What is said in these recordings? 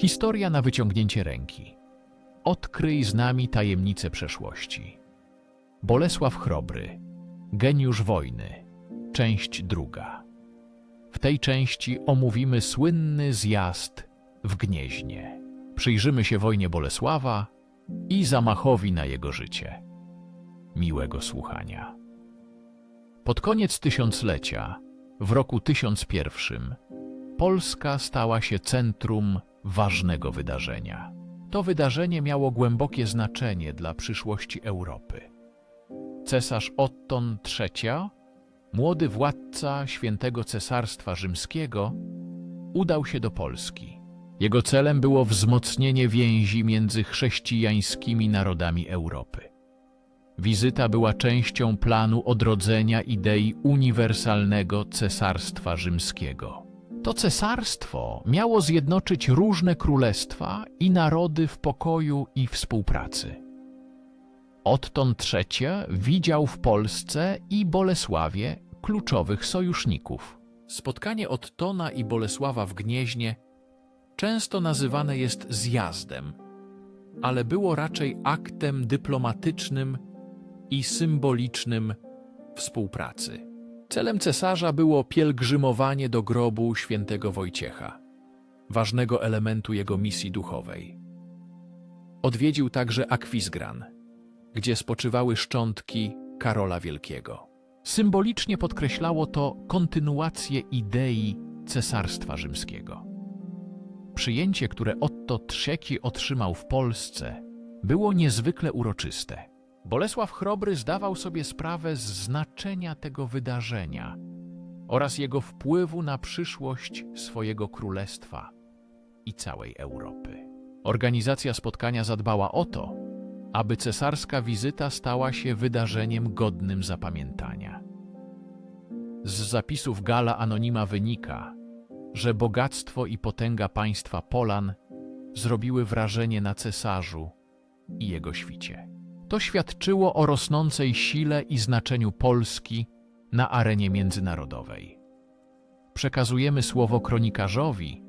Historia na wyciągnięcie ręki. Odkryj z nami tajemnice przeszłości. Bolesław Chrobry. Geniusz wojny. Część druga. W tej części omówimy słynny zjazd w Gnieźnie. Przyjrzymy się wojnie Bolesława i zamachowi na jego życie. Miłego słuchania. Pod koniec tysiąclecia, w roku 1001, Polska stała się centrum ważnego wydarzenia. To wydarzenie miało głębokie znaczenie dla przyszłości Europy. Cesarz Otton III, młody władca świętego Cesarstwa Rzymskiego, udał się do Polski. Jego celem było wzmocnienie więzi między chrześcijańskimi narodami Europy. Wizyta była częścią planu odrodzenia idei uniwersalnego Cesarstwa Rzymskiego. To cesarstwo miało zjednoczyć różne królestwa i narody w pokoju i współpracy. Otton III widział w Polsce i Bolesławie kluczowych sojuszników. Spotkanie Ottona i Bolesława w Gnieźnie często nazywane jest zjazdem, ale było raczej aktem dyplomatycznym i symbolicznym współpracy. Celem cesarza było pielgrzymowanie do grobu świętego Wojciecha, ważnego elementu jego misji duchowej. Odwiedził także Akwizgran, gdzie spoczywały szczątki Karola Wielkiego. Symbolicznie podkreślało to kontynuację idei Cesarstwa Rzymskiego. Przyjęcie, które Otto III otrzymał w Polsce, było niezwykle uroczyste. Bolesław Chrobry zdawał sobie sprawę z znaczenia tego wydarzenia oraz jego wpływu na przyszłość swojego królestwa i całej Europy. Organizacja spotkania zadbała o to, aby cesarska wizyta stała się wydarzeniem godnym zapamiętania. Z zapisów Gala Anonima wynika, że bogactwo i potęga państwa Polan zrobiły wrażenie na cesarzu i jego świcie. To świadczyło o rosnącej sile i znaczeniu Polski na arenie międzynarodowej. Przekazujemy słowo kronikarzowi,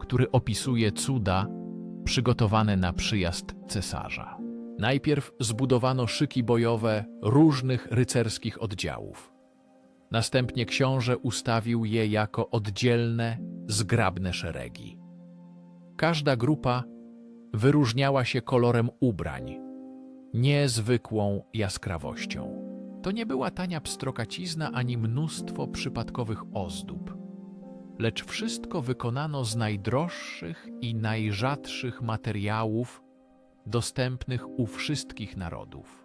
który opisuje cuda przygotowane na przyjazd cesarza. Najpierw zbudowano szyki bojowe różnych rycerskich oddziałów. Następnie książę ustawił je jako oddzielne, zgrabne szeregi. Każda grupa wyróżniała się kolorem ubrań, niezwykłą jaskrawością. To nie była tania pstrokacizna ani mnóstwo przypadkowych ozdób, lecz wszystko wykonano z najdroższych i najrzadszych materiałów dostępnych u wszystkich narodów.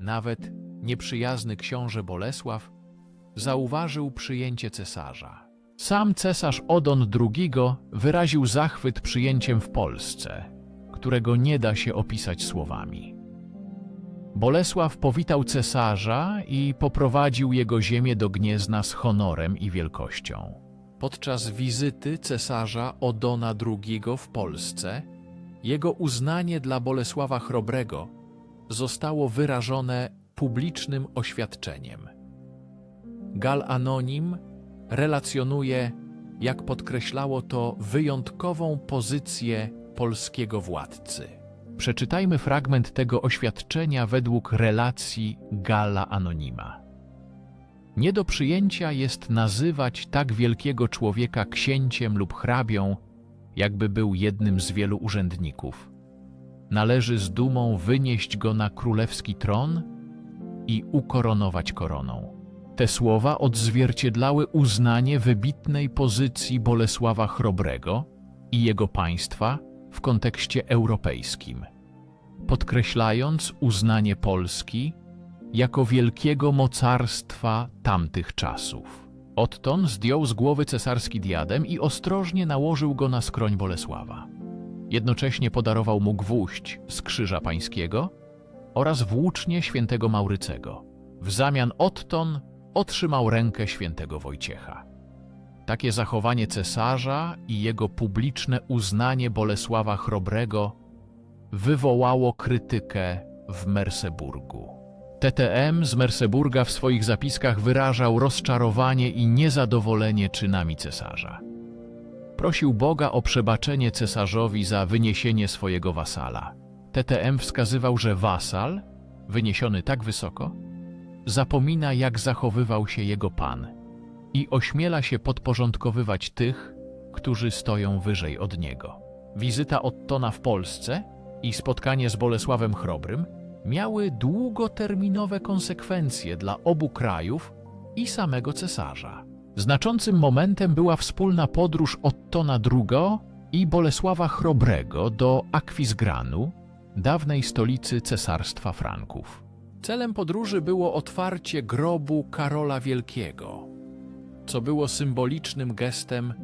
Nawet nieprzyjazny książę Bolesław zauważył przyjęcie cesarza. Sam cesarz Odon II wyraził zachwyt przyjęciem w Polsce, którego nie da się opisać słowami. Bolesław powitał cesarza i poprowadził jego ziemię do Gniezna z honorem i wielkością. Podczas wizyty cesarza Odona II w Polsce, jego uznanie dla Bolesława Chrobrego zostało wyrażone publicznym oświadczeniem. Gal Anonim relacjonuje, jak podkreślało to, wyjątkową pozycję polskiego władcy. Przeczytajmy fragment tego oświadczenia według relacji Gala Anonima. Nie do przyjęcia jest nazywać tak wielkiego człowieka księciem lub hrabią, jakby był jednym z wielu urzędników. Należy z dumą wynieść go na królewski tron i ukoronować koroną. Te słowa odzwierciedlały uznanie wybitnej pozycji Bolesława Chrobrego i jego państwa w kontekście europejskim, podkreślając uznanie Polski jako wielkiego mocarstwa tamtych czasów. Otton zdjął z głowy cesarski diadem i ostrożnie nałożył go na skroń Bolesława. Jednocześnie podarował mu gwóźdź z krzyża pańskiego oraz włócznie świętego Maurycego. W zamian Otton otrzymał rękę świętego Wojciecha. Takie zachowanie cesarza i jego publiczne uznanie Bolesława Chrobrego wywołało krytykę w Merseburgu. TTM z Merseburga w swoich zapiskach wyrażał rozczarowanie i niezadowolenie czynami cesarza. Prosił Boga o przebaczenie cesarzowi za wyniesienie swojego wasala. TTM wskazywał, że wasal, wyniesiony tak wysoko, zapomina jak zachowywał się jego pan i ośmiela się podporządkowywać tych, którzy stoją wyżej od niego. Wizyta Ottona w Polsce i spotkanie z Bolesławem Chrobrym miały długoterminowe konsekwencje dla obu krajów i samego cesarza. Znaczącym momentem była wspólna podróż Ottona II i Bolesława Chrobrego do Akwizgranu, dawnej stolicy Cesarstwa Franków. Celem podróży było otwarcie grobu Karola Wielkiego, co było symbolicznym gestem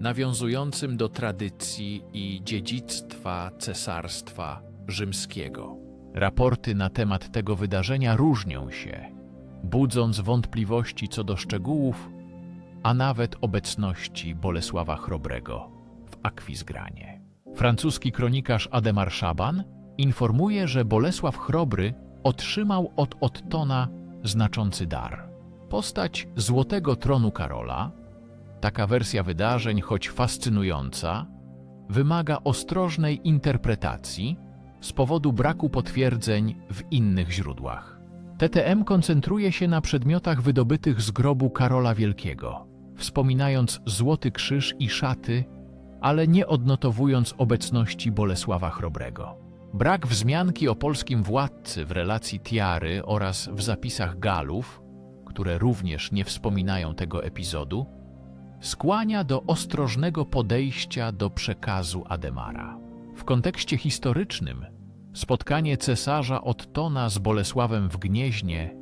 nawiązującym do tradycji i dziedzictwa Cesarstwa Rzymskiego. Raporty na temat tego wydarzenia różnią się, budząc wątpliwości co do szczegółów, a nawet obecności Bolesława Chrobrego w Akwizgranie. Francuski kronikarz Ademar Szaban informuje, że Bolesław Chrobry otrzymał od Ottona znaczący dar. Postać Złotego Tronu Karola, taka wersja wydarzeń, choć fascynująca, wymaga ostrożnej interpretacji z powodu braku potwierdzeń w innych źródłach. TTM koncentruje się na przedmiotach wydobytych z grobu Karola Wielkiego, wspominając Złoty Krzyż i szaty, ale nie odnotowując obecności Bolesława Chrobrego. Brak wzmianki o polskim władcy w relacji tiary oraz w zapisach Galów, które również nie wspominają tego epizodu, skłania do ostrożnego podejścia do przekazu Ademara. W kontekście historycznym spotkanie cesarza Ottona z Bolesławem w Gnieźnie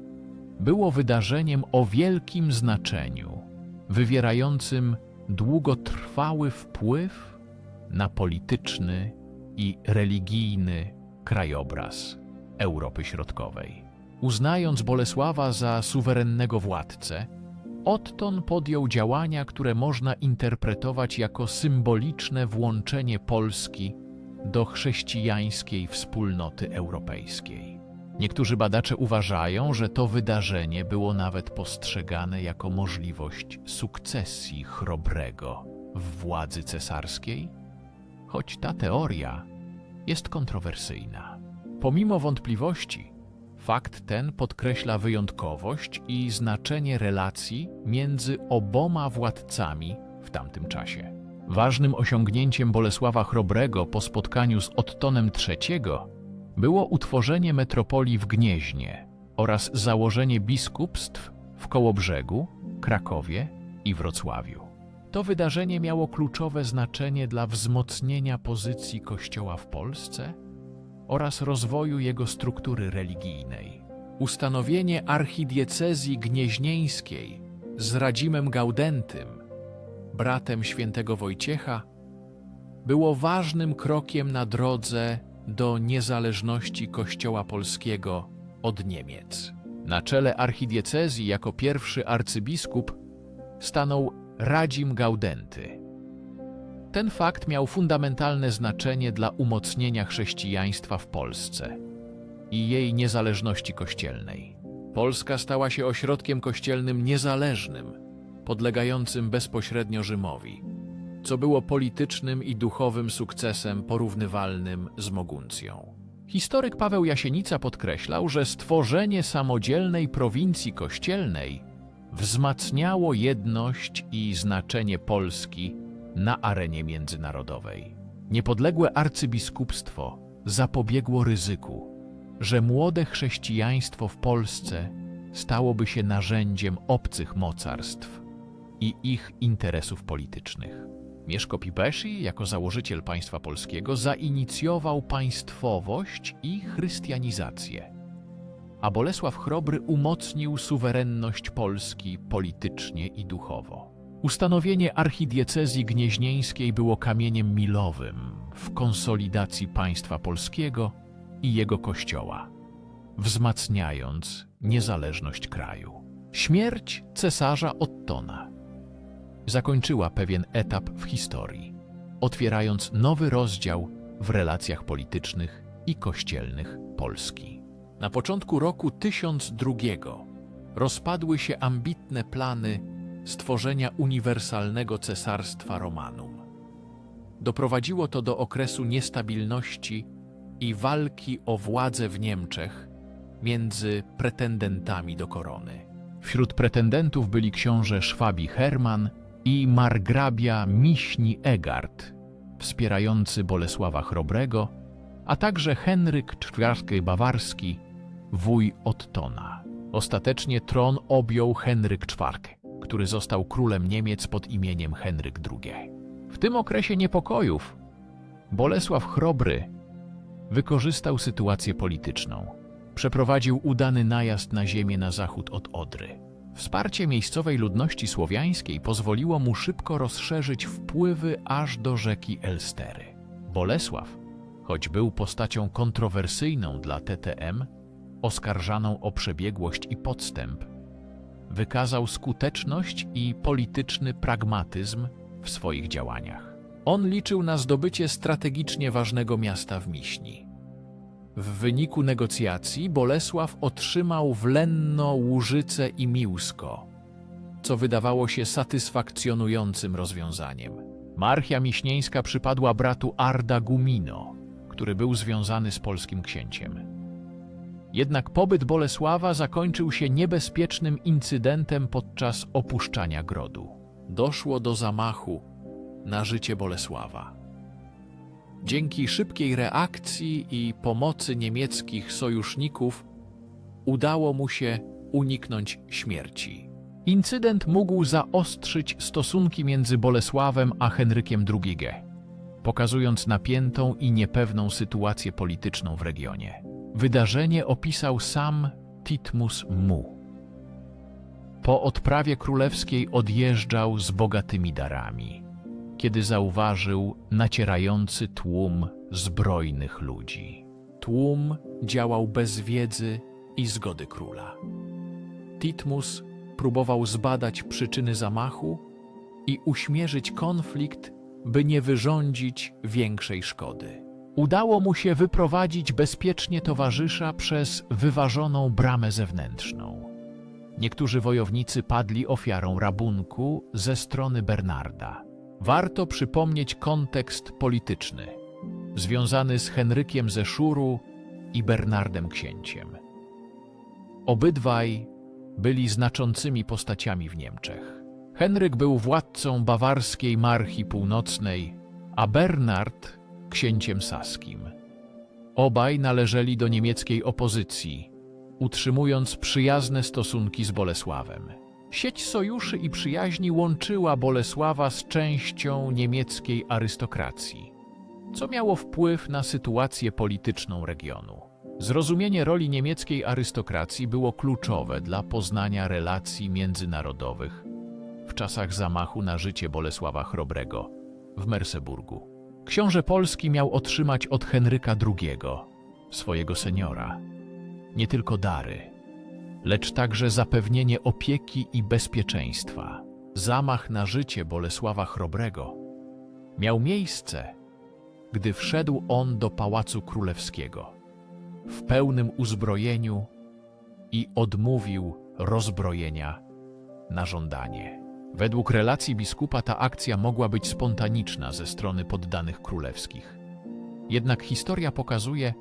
było wydarzeniem o wielkim znaczeniu, wywierającym długotrwały wpływ na polityczny i religijny krajobraz Europy Środkowej. Uznając Bolesława za suwerennego władcę, Otton podjął działania, które można interpretować jako symboliczne włączenie Polski do chrześcijańskiej wspólnoty europejskiej. Niektórzy badacze uważają, że to wydarzenie było nawet postrzegane jako możliwość sukcesji Chrobrego w władzy cesarskiej, choć ta teoria jest kontrowersyjna. Pomimo wątpliwości, fakt ten podkreśla wyjątkowość i znaczenie relacji między oboma władcami w tamtym czasie. Ważnym osiągnięciem Bolesława Chrobrego po spotkaniu z Ottonem III było utworzenie metropolii w Gnieźnie oraz założenie biskupstw w Kołobrzegu, Krakowie i Wrocławiu. To wydarzenie miało kluczowe znaczenie dla wzmocnienia pozycji Kościoła w Polsce oraz rozwoju jego struktury religijnej. Ustanowienie archidiecezji gnieźnieńskiej z Radzimem Gaudentym, bratem świętego Wojciecha, było ważnym krokiem na drodze do niezależności Kościoła polskiego od Niemiec. Na czele archidiecezji jako pierwszy arcybiskup stanął Radzim Gaudenty. Ten fakt miał fundamentalne znaczenie dla umocnienia chrześcijaństwa w Polsce i jej niezależności kościelnej. Polska stała się ośrodkiem kościelnym niezależnym, podlegającym bezpośrednio Rzymowi, co było politycznym i duchowym sukcesem porównywalnym z Moguncją. Historyk Paweł Jasienica podkreślał, że stworzenie samodzielnej prowincji kościelnej wzmacniało jedność i znaczenie Polski na arenie międzynarodowej. Niepodległe arcybiskupstwo zapobiegło ryzyku, że młode chrześcijaństwo w Polsce stałoby się narzędziem obcych mocarstw i ich interesów politycznych. Mieszko Pipesi, jako założyciel państwa polskiego, zainicjował państwowość i chrystianizację, a Bolesław Chrobry umocnił suwerenność Polski politycznie i duchowo. Ustanowienie archidiecezji gnieźnieńskiej było kamieniem milowym w konsolidacji państwa polskiego i jego kościoła, wzmacniając niezależność kraju. Śmierć cesarza Ottona zakończyła pewien etap w historii, otwierając nowy rozdział w relacjach politycznych i kościelnych Polski. Na początku roku 1002 rozpadły się ambitne plany stworzenia uniwersalnego cesarstwa Romanum. doprowadziło to do okresu niestabilności i walki o władzę w Niemczech między pretendentami do korony. Wśród pretendentów byli książę Szwabi Herman i margrabia Miśni Egard, wspierający Bolesława Chrobrego, a także Henryk IV Bawarski, wuj Ottona. Ostatecznie tron objął Henryk IV, który został królem Niemiec pod imieniem Henryk II. W tym okresie niepokojów Bolesław Chrobry wykorzystał sytuację polityczną. Przeprowadził udany najazd na ziemię na zachód od Odry. Wsparcie miejscowej ludności słowiańskiej pozwoliło mu szybko rozszerzyć wpływy aż do rzeki Elstery. Bolesław, choć był postacią kontrowersyjną dla TTM, oskarżaną o przebiegłość i podstęp, wykazał skuteczność i polityczny pragmatyzm w swoich działaniach. On liczył na zdobycie strategicznie ważnego miasta w Miśni. W wyniku negocjacji Bolesław otrzymał w Lenno, Łużyce i Miłsko, co wydawało się satysfakcjonującym rozwiązaniem. Marchia miśnieńska przypadła bratu Arda Gumino, który był związany z polskim księciem. Jednak pobyt Bolesława zakończył się niebezpiecznym incydentem podczas opuszczania grodu. Doszło do zamachu na życie Bolesława. Dzięki szybkiej reakcji i pomocy niemieckich sojuszników udało mu się uniknąć śmierci. Incydent mógł zaostrzyć stosunki między Bolesławem a Henrykiem II, pokazując napiętą i niepewną sytuację polityczną w regionie. Wydarzenie opisał sam Titmus Mu. Po odprawie królewskiej odjeżdżał z bogatymi darami kiedy zauważył nacierający tłum zbrojnych ludzi. Tłum działał bez wiedzy i zgody króla. Titmus próbował zbadać przyczyny zamachu i uśmierzyć konflikt, by nie wyrządzić większej szkody. Udało mu się wyprowadzić bezpiecznie towarzysza przez wyważoną bramę zewnętrzną. Niektórzy wojownicy padli ofiarą rabunku ze strony Bernarda. Warto przypomnieć kontekst polityczny, związany z Henrykiem ze Szuru i Bernardem Księciem. Obydwaj byli znaczącymi postaciami w Niemczech. Henryk był władcą bawarskiej Marchi Północnej, a Bernard księciem saskim. Obaj należeli do niemieckiej opozycji, utrzymując przyjazne stosunki z Bolesławem. Sieć sojuszy i przyjaźni łączyła Bolesława z częścią niemieckiej arystokracji, co miało wpływ na sytuację polityczną regionu. Zrozumienie roli niemieckiej arystokracji było kluczowe dla poznania relacji międzynarodowych w czasach zamachu na życie Bolesława Chrobrego w Merseburgu. Książę Polski miał otrzymać od Henryka II, swojego seniora, nie tylko dary – lecz także zapewnienie opieki i bezpieczeństwa. Zamach na życie Bolesława Chrobrego miał miejsce, gdy wszedł on do Pałacu Królewskiego w pełnym uzbrojeniu i odmówił rozbrojenia na żądanie. Według relacji biskupa ta akcja mogła być spontaniczna ze strony poddanych królewskich. Jednak historia pokazuje,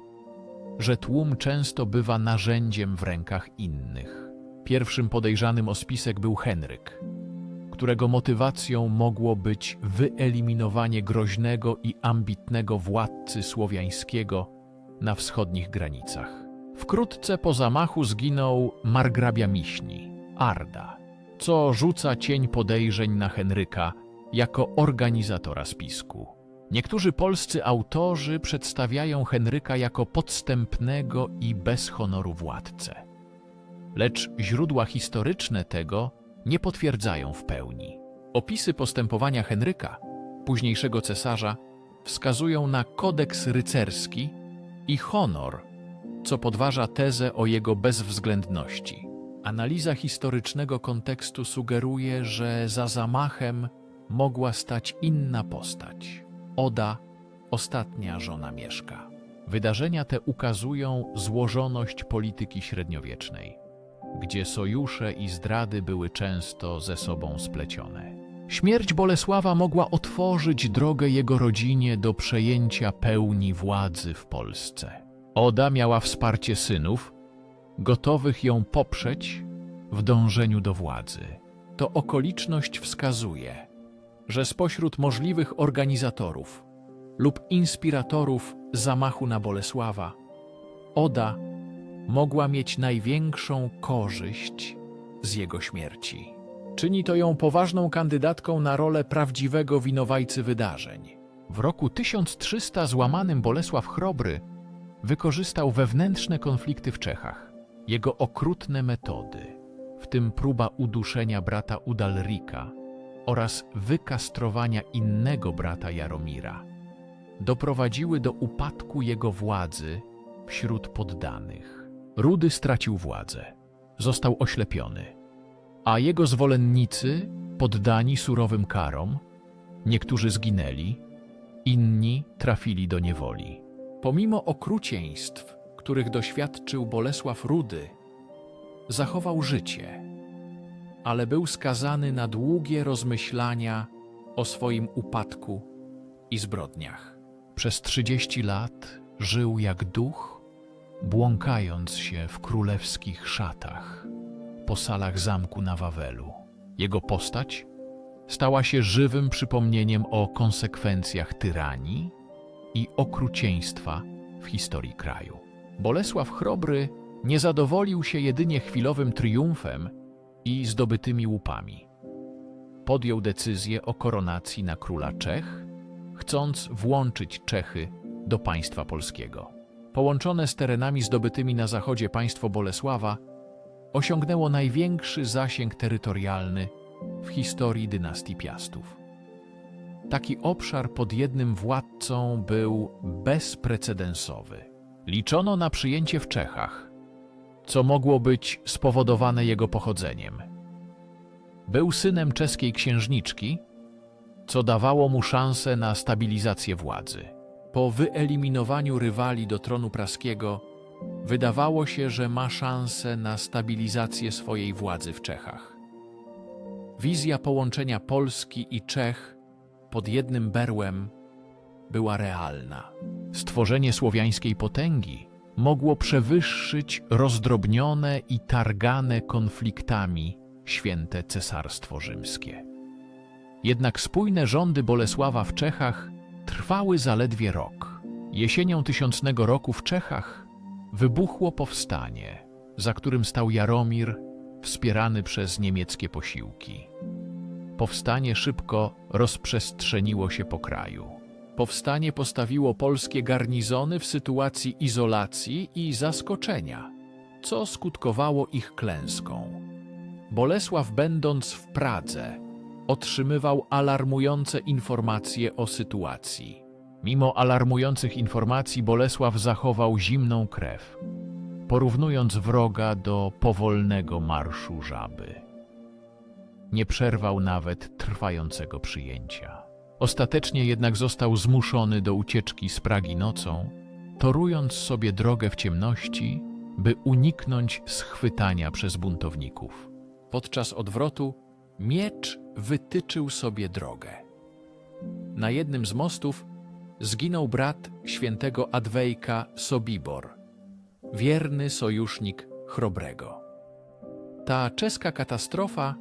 że tłum często bywa narzędziem w rękach innych. Pierwszym podejrzanym o spisek był Henryk, którego motywacją mogło być wyeliminowanie groźnego i ambitnego władcy słowiańskiego na wschodnich granicach. Wkrótce po zamachu zginął margrabia Miśni, Arda, co rzuca cień podejrzeń na Henryka jako organizatora spisku. Niektórzy polscy autorzy przedstawiają Henryka jako podstępnego i bez honoru władcę. Lecz źródła historyczne tego nie potwierdzają w pełni. Opisy postępowania Henryka, późniejszego cesarza, wskazują na kodeks rycerski i honor, co podważa tezę o jego bezwzględności. Analiza historycznego kontekstu sugeruje, że za zamachem mogła stać inna postać. Oda, ostatnia żona Mieszka. Wydarzenia te ukazują złożoność polityki średniowiecznej, gdzie sojusze i zdrady były często ze sobą splecione. Śmierć Bolesława mogła otworzyć drogę jego rodzinie do przejęcia pełni władzy w Polsce. Oda miała wsparcie synów, gotowych ją poprzeć w dążeniu do władzy. To okoliczność wskazuje, że spośród możliwych organizatorów lub inspiratorów zamachu na Bolesława, Oda mogła mieć największą korzyść z jego śmierci. Czyni to ją poważną kandydatką na rolę prawdziwego winowajcy wydarzeń. W roku 1300 złamanym Bolesław Chrobry wykorzystał wewnętrzne konflikty w Czechach. Jego okrutne metody, w tym próba uduszenia brata Udalrika oraz wykastrowania innego brata Jaromira, doprowadziły do upadku jego władzy wśród poddanych. Rudy stracił władzę, został oślepiony, a jego zwolennicy, poddani surowym karom, niektórzy zginęli, inni trafili do niewoli. Pomimo okrucieństw, których doświadczył Bolesław Rudy, zachował życie, ale był skazany na długie rozmyślania o swoim upadku i zbrodniach. Przez trzydzieści lat żył jak duch, błąkając się w królewskich szatach po salach zamku na Wawelu. Jego postać stała się żywym przypomnieniem o konsekwencjach tyranii i okrucieństwa w historii kraju. Bolesław Chrobry nie zadowolił się jedynie chwilowym triumfem i zdobytymi łupami. Podjął decyzję o koronacji na króla Czech, chcąc włączyć Czechy do państwa polskiego. Połączone z terenami zdobytymi na zachodzie państwo Bolesława osiągnęło największy zasięg terytorialny w historii dynastii Piastów. Taki obszar pod jednym władcą był bezprecedensowy. Liczono na przyjęcie w Czechach, co mogło być spowodowane jego pochodzeniem. Był synem czeskiej księżniczki, co dawało mu szansę na stabilizację władzy. Po wyeliminowaniu rywali do tronu praskiego, wydawało się, że ma szansę na stabilizację swojej władzy w Czechach. Wizja połączenia Polski i Czech pod jednym berłem była realna. Stworzenie słowiańskiej potęgi mogło przewyższyć rozdrobnione i targane konfliktami święte Cesarstwo Rzymskie. Jednak spójne rządy Bolesława w Czechach trwały zaledwie rok. Jesienią tysiącnego roku w Czechach wybuchło powstanie, za którym stał Jaromir, wspierany przez niemieckie posiłki. Powstanie szybko rozprzestrzeniło się po kraju. Powstanie postawiło polskie garnizony w sytuacji izolacji i zaskoczenia, co skutkowało ich klęską. Bolesław, będąc w Pradze, otrzymywał alarmujące informacje o sytuacji. Mimo alarmujących informacji, Bolesław zachował zimną krew, porównując wroga do powolnego marszu żaby. Nie przerwał nawet trwającego przyjęcia. Ostatecznie jednak został zmuszony do ucieczki z Pragi nocą, torując sobie drogę w ciemności, by uniknąć schwytania przez buntowników. Podczas odwrotu miecz wytyczył sobie drogę. Na jednym z mostów zginął brat świętego Adwejka Sobibor, wierny sojusznik Chrobrego. Ta czeska katastrofa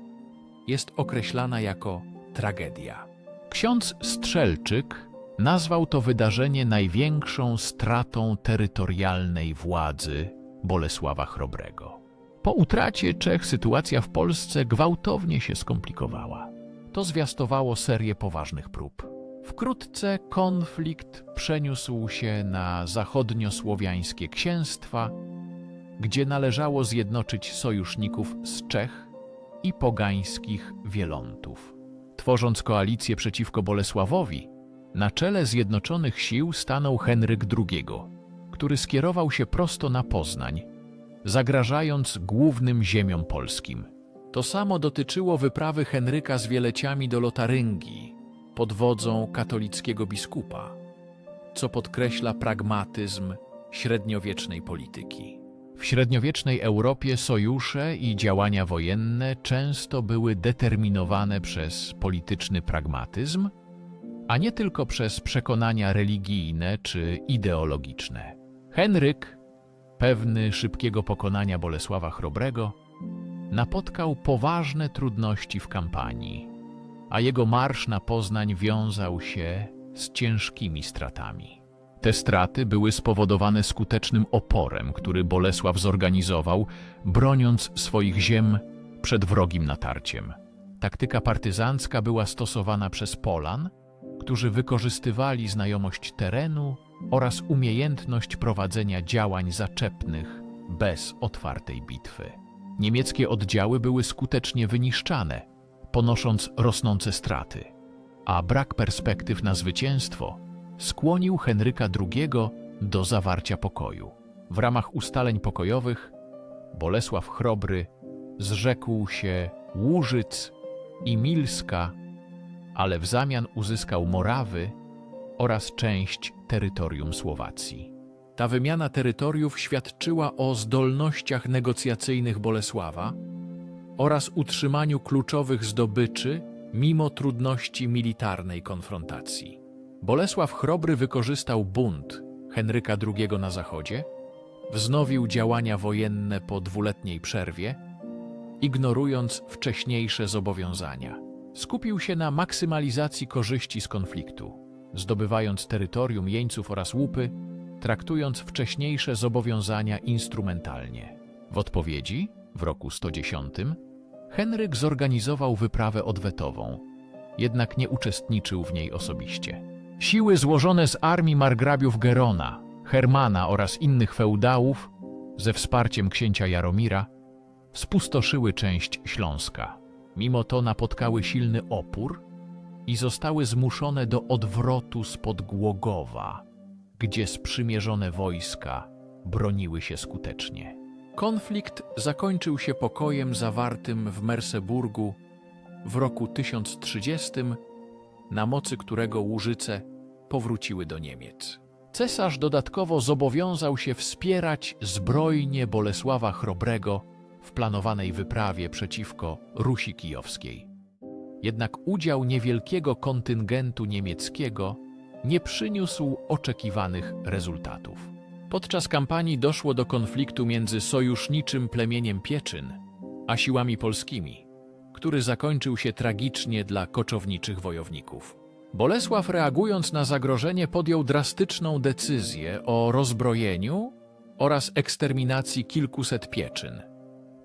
jest określana jako tragedia. Ksiądz Strzelczyk nazwał to wydarzenie największą stratą terytorialnej władzy Bolesława Chrobrego. Po utracie Czech sytuacja w Polsce gwałtownie się skomplikowała. To zwiastowało serię poważnych prób. Wkrótce konflikt przeniósł się na zachodniosłowiańskie księstwa, gdzie należało zjednoczyć sojuszników z Czech i pogańskich Wielontów. Tworząc koalicję przeciwko Bolesławowi, na czele zjednoczonych sił stanął Henryk II, który skierował się prosto na Poznań, zagrażając głównym ziemiom polskim. To samo dotyczyło wyprawy Henryka z wieleciami do Lotaryngii pod wodzą katolickiego biskupa, co podkreśla pragmatyzm średniowiecznej polityki. W średniowiecznej Europie sojusze i działania wojenne często były determinowane przez polityczny pragmatyzm, a nie tylko przez przekonania religijne czy ideologiczne. Henryk, pewny szybkiego pokonania Bolesława Chrobrego, napotkał poważne trudności w kampanii, a jego marsz na Poznań wiązał się z ciężkimi stratami. Te straty były spowodowane skutecznym oporem, który Bolesław zorganizował, broniąc swoich ziem przed wrogim natarciem. Taktyka partyzancka była stosowana przez Polan, którzy wykorzystywali znajomość terenu oraz umiejętność prowadzenia działań zaczepnych bez otwartej bitwy. Niemieckie oddziały były skutecznie wyniszczane, ponosząc rosnące straty, a brak perspektyw na zwycięstwo skłonił Henryka II do zawarcia pokoju. W ramach ustaleń pokojowych Bolesław Chrobry zrzekł się Łużyc i Milska, ale w zamian uzyskał Morawy oraz część terytorium Słowacji. Ta wymiana terytoriów świadczyła o zdolnościach negocjacyjnych Bolesława oraz utrzymaniu kluczowych zdobyczy mimo trudności militarnej konfrontacji. Bolesław Chrobry wykorzystał bunt Henryka II na zachodzie, wznowił działania wojenne po dwuletniej przerwie, ignorując wcześniejsze zobowiązania. Skupił się na maksymalizacji korzyści z konfliktu, zdobywając terytorium jeńców oraz łupy, traktując wcześniejsze zobowiązania instrumentalnie. W odpowiedzi, w roku 110, Henryk zorganizował wyprawę odwetową, jednak nie uczestniczył w niej osobiście. Siły złożone z armii margrabiów Gerona, Hermana oraz innych feudałów, ze wsparciem księcia Jaromira, spustoszyły część Śląska. Mimo to napotkały silny opór i zostały zmuszone do odwrotu spod Głogowa, gdzie sprzymierzone wojska broniły się skutecznie. Konflikt zakończył się pokojem zawartym w Merseburgu w roku 1030, na mocy którego Łużyce powróciły do Niemiec. Cesarz dodatkowo zobowiązał się wspierać zbrojnie Bolesława Chrobrego w planowanej wyprawie przeciwko Rusi Kijowskiej. Jednak udział niewielkiego kontyngentu niemieckiego nie przyniósł oczekiwanych rezultatów. Podczas kampanii doszło do konfliktu między sojuszniczym plemieniem Pieczyn a siłami polskimi, który zakończył się tragicznie dla koczowniczych wojowników. Bolesław reagując na zagrożenie podjął drastyczną decyzję o rozbrojeniu oraz eksterminacji kilkuset pieczyn,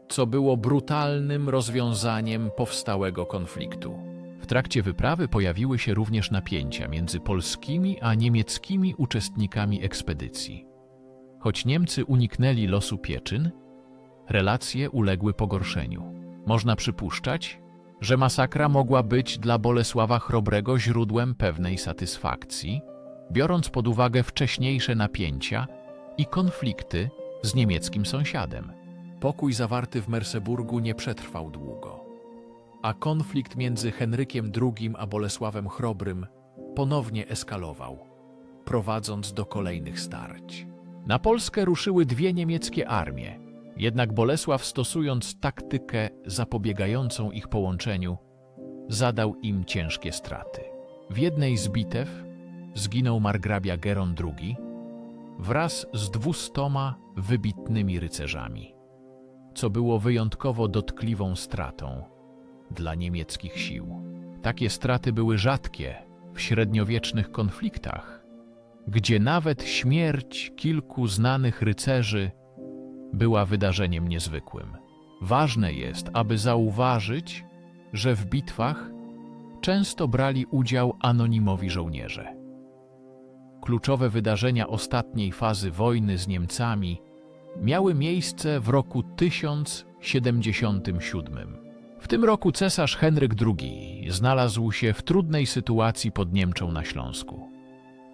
co było brutalnym rozwiązaniem powstałego konfliktu. W trakcie wyprawy pojawiły się również napięcia między polskimi a niemieckimi uczestnikami ekspedycji. Choć Niemcy uniknęli losu pieczyn, relacje uległy pogorszeniu. Można przypuszczać, że masakra mogła być dla Bolesława Chrobrego źródłem pewnej satysfakcji, biorąc pod uwagę wcześniejsze napięcia i konflikty z niemieckim sąsiadem. Pokój zawarty w Merseburgu nie przetrwał długo, a konflikt między Henrykiem II a Bolesławem Chrobrym ponownie eskalował, prowadząc do kolejnych starć. Na Polskę ruszyły dwie niemieckie armie – jednak Bolesław, stosując taktykę zapobiegającą ich połączeniu, zadał im ciężkie straty. W jednej z bitew zginął margrabia Geron II wraz z dwustoma wybitnymi rycerzami, co było wyjątkowo dotkliwą stratą dla niemieckich sił. Takie straty były rzadkie w średniowiecznych konfliktach, gdzie nawet śmierć kilku znanych rycerzy była wydarzeniem niezwykłym. Ważne jest, aby zauważyć, że w bitwach często brali udział anonimowi żołnierze. Kluczowe wydarzenia ostatniej fazy wojny z Niemcami miały miejsce w roku 1077. W tym roku cesarz Henryk II znalazł się w trudnej sytuacji pod Niemczą na Śląsku.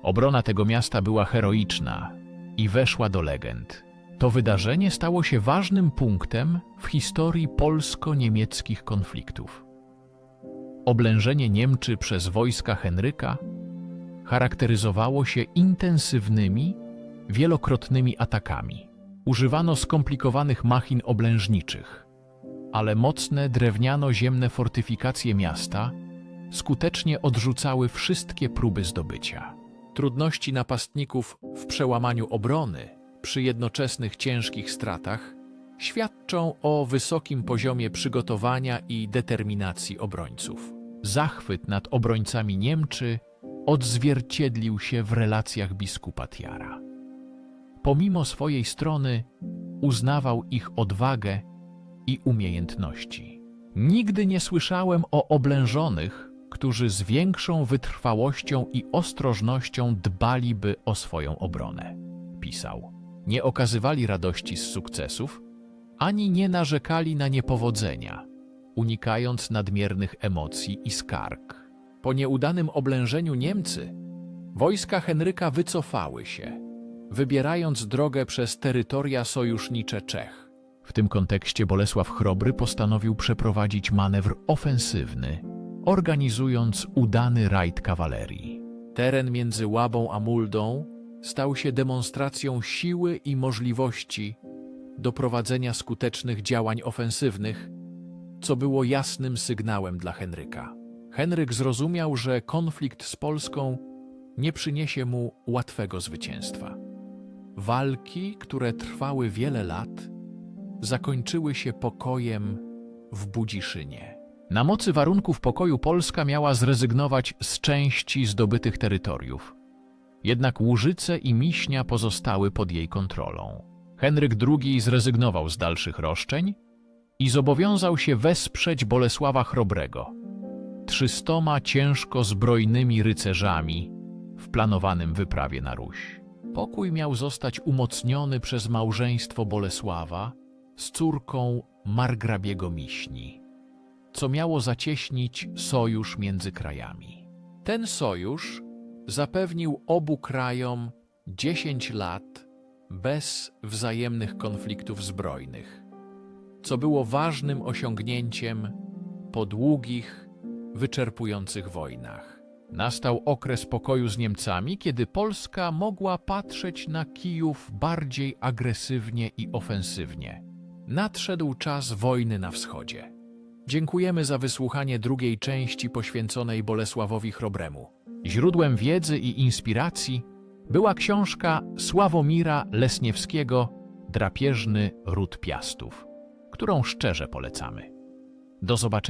Obrona tego miasta była heroiczna i weszła do legend. To wydarzenie stało się ważnym punktem w historii polsko-niemieckich konfliktów. Oblężenie Niemczy przez wojska Henryka charakteryzowało się intensywnymi, wielokrotnymi atakami, Używano skomplikowanych machin oblężniczych, ale mocne drewniano-ziemne fortyfikacje miasta skutecznie odrzucały wszystkie próby zdobycia. Trudności napastników w przełamaniu obrony przy jednoczesnych ciężkich stratach świadczą o wysokim poziomie przygotowania i determinacji obrońców. Zachwyt nad obrońcami Niemczy odzwierciedlił się w relacjach biskupa Tiara. Pomimo swojej strony uznawał ich odwagę i umiejętności. Nigdy nie słyszałem o oblężonych, którzy z większą wytrwałością i ostrożnością dbaliby o swoją obronę. Pisał. Nie okazywali radości z sukcesów, ani nie narzekali na niepowodzenia, unikając nadmiernych emocji i skarg. Po nieudanym oblężeniu Niemcy, wojska Henryka wycofały się, wybierając drogę przez terytoria sojusznicze Czech. W tym kontekście Bolesław Chrobry postanowił przeprowadzić manewr ofensywny, organizując udany rajd kawalerii. Teren między Łabą a Muldą stał się demonstracją siły i możliwości do prowadzenia skutecznych działań ofensywnych, co było jasnym sygnałem dla Henryka. Henryk zrozumiał, że konflikt z Polską nie przyniesie mu łatwego zwycięstwa. Walki, które trwały wiele lat, zakończyły się pokojem w Budziszynie. Na mocy warunków pokoju Polska miała zrezygnować z części zdobytych terytoriów. Jednak Łużyce i Miśnia pozostały pod jej kontrolą. Henryk II zrezygnował z dalszych roszczeń i zobowiązał się wesprzeć Bolesława Chrobrego trzystoma ciężko zbrojnymi rycerzami w planowanym wyprawie na Ruś. Pokój miał zostać umocniony przez małżeństwo Bolesława z córką margrabiego Miśni, co miało zacieśnić sojusz między krajami. Ten sojusz zapewnił obu krajom 10 lat bez wzajemnych konfliktów zbrojnych, co było ważnym osiągnięciem po długich, wyczerpujących wojnach. Nastał okres pokoju z Niemcami, kiedy Polska mogła patrzeć na Kijów bardziej agresywnie i ofensywnie. Nadszedł czas wojny na wschodzie. Dziękujemy za wysłuchanie drugiej części poświęconej Bolesławowi Chrobremu. Źródłem wiedzy i inspiracji była książka Sławomira Lesniewskiego Drapieżny ród Piastów, którą szczerze polecamy. Do zobaczenia.